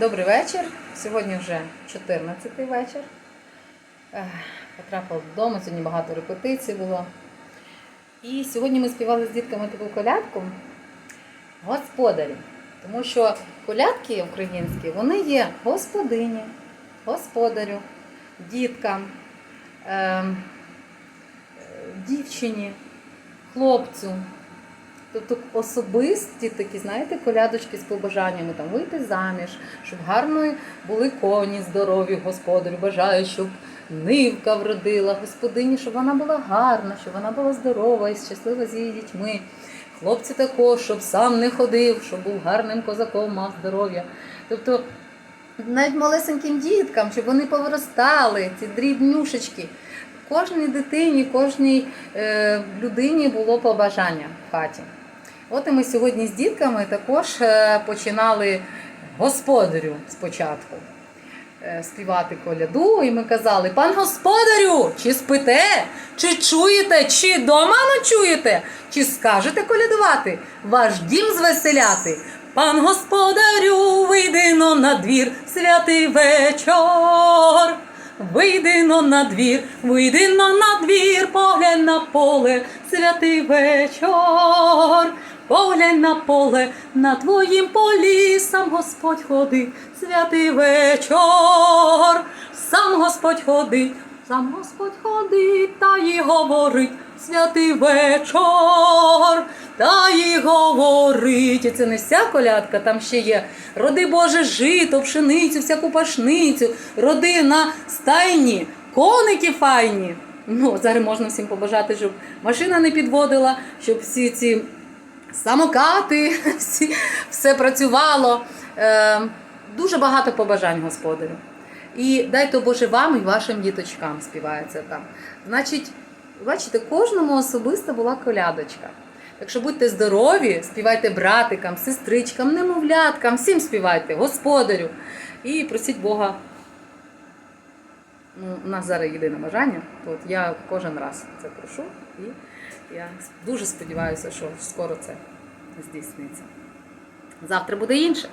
Добрий вечір. Сьогодні вже 14-й вечір. Потрапила додому, сьогодні багато репетицій було. І сьогодні ми співали з дітками таку колядку Господарі. Тому що колядки українські вони є господині, господарю, діткам, ем, дівчині, хлопцю. Тобто особисті такі, знаєте, колядочки з побажаннями там вийти заміж, щоб гарно були коні здорові, господарю. Бажаю, щоб нивка вродила, господині, щоб вона була гарна, щоб вона була здорова і щаслива з її дітьми. Хлопці також, щоб сам не ходив, щоб був гарним козаком, мав здоров'я. Тобто навіть малесеньким діткам, щоб вони повиростали, ці дрібнюшечки. Кожній дитині, кожній е, людині було побажання в хаті. От і ми сьогодні з дітками також е, починали господарю спочатку е, співати коляду, і ми казали: пан господарю, чи спите, чи чуєте, чи дома ночуєте, чи скажете колядувати, ваш дім звеселяти. Пан господарю, вийди но на двір, святий вечір. Вийди но на двір, вийди но на двір, поглянь на поле, святий вечір. Поглянь на поле, на твоїм полі сам Господь ходить, святий вечір, сам Господь ходить, сам Господь ходить, та й говорить, святий вечір, та й говорить. І це не вся колядка, там ще є. Роди Боже жито, пшеницю, всяку пашницю, роди на стайні, коники файні. Ну, зараз можна всім побажати, щоб машина не підводила, щоб всі ці самокати, всі, все працювало. Е, дуже багато побажань господарю. І дай то Боже вам і вашим діточкам співається там. Значить, бачите, кожному особисто була колядочка. Так що будьте здорові, співайте братикам, сестричкам, немовляткам, всім співайте, господарю. І просіть Бога. Ну, у нас зараз єдине бажання. От я кожен раз це прошу. І я дуже сподіваюся, що скоро це здійсниться. Завтра буде інше.